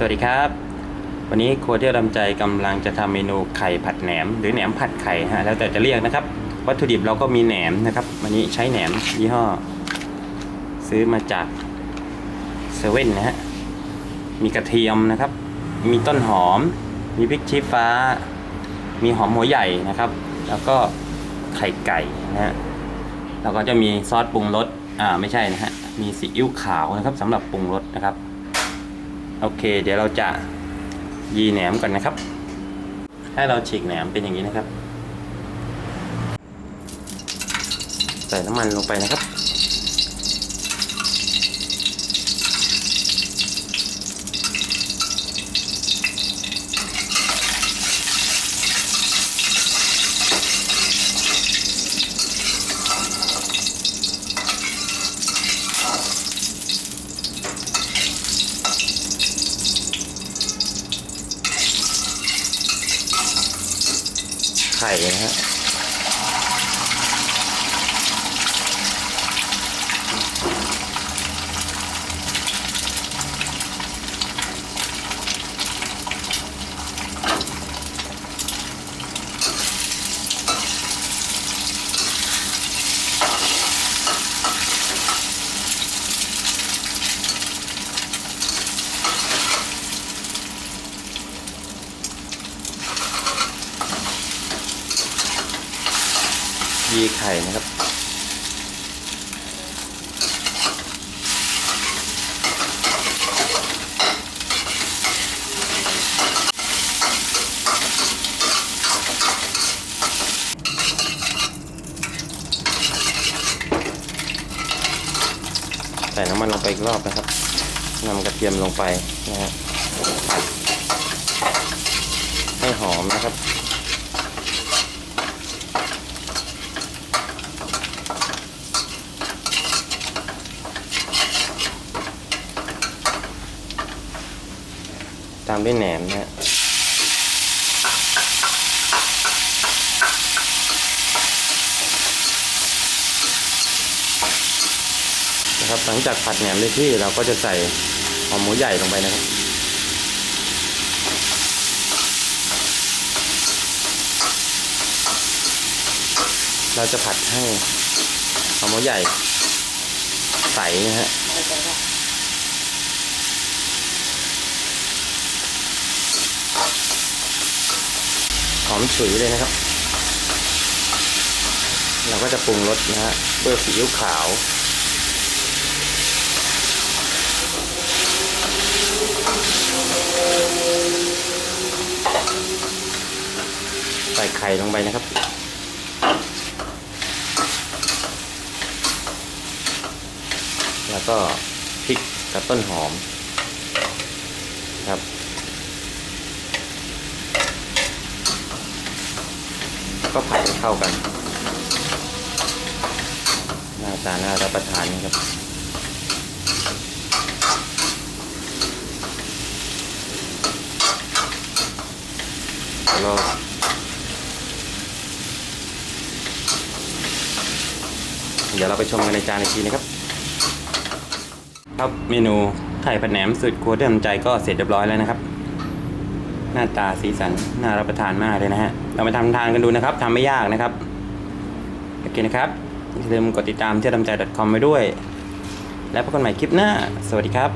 สวัสดีครับ วันนี้ครัวเที่ยวดำใจกำลังจะทำเมนูไข่ผัดแหนม หรือแหนมผัดไข่ฮะแล้วแต่จะเรียกนะครับ วัตถุดิบเราก็มีแหนมนะครับ วันนี้ใช้แหนมยี่ห้อ ซื้อมาจากเซเว่นนะฮะมีกระเทียมนะครับ มีต้นหอม มีพริกชี้ฟ้า มีหอมหัวใหญ่นะครับ แล้วก็ไข่ไก่นะฮะแล้วก็จะมีซอสปรุงรสอ่าไม่ใช่นะฮะมีซีอิ๊วขาวนะครับสำหรับปรุงรสนะครับ โอเค เดี๋ยวเราจะยีแหนมก่อนนะครับ ให้เราฉีกแหนมเป็นอย่างนี้นะครับ ใส่น้ำมันลงไปนะครับ ไข่นะฮะ ยีไข่นะครับ ใส่น้ำมันลงไปอีกรอบนะครับนำกระเทียมลงไปนะฮะให้หอมนะครับ ตามด้วยแหนมนะนะครับหลังจากผัดแหนมได้ที่เราก็จะใส่หอมหมูใหญ่ลงไปนะครับเราจะผัดให้หอมหมูใหญ่ใสนะฮะ หอมฉุยเลยนะครับ เราก็จะปรุงรสนะฮะด้วยซีอิ๊วขาวใส่ไข่ลงไปนะครับ แล้วก็พริกกับต้นหอมครับ ก็ผัดให้เข้ากัน หน้าตาน่ารับประทานนะครับแล้วเดี๋ยวเราไปชมกันในจานอีกทีนะครับ ครับเมนูไข่ผัดแหนมสุดครัวเดิมใจก็เสร็จเรียบร้อยแล้วนะครับ หน้าตาสีสันน่ารับประทานมากเลยนะฮะ เราไปทำทานกันดูนะครับทำไม่ยากนะครับ โอเคนะครับอย่าลืมกดติดตามเที่ยวดำใจ .com ไปด้วย แล้วพบกันใหม่คลิปหน้า สวัสดีครับ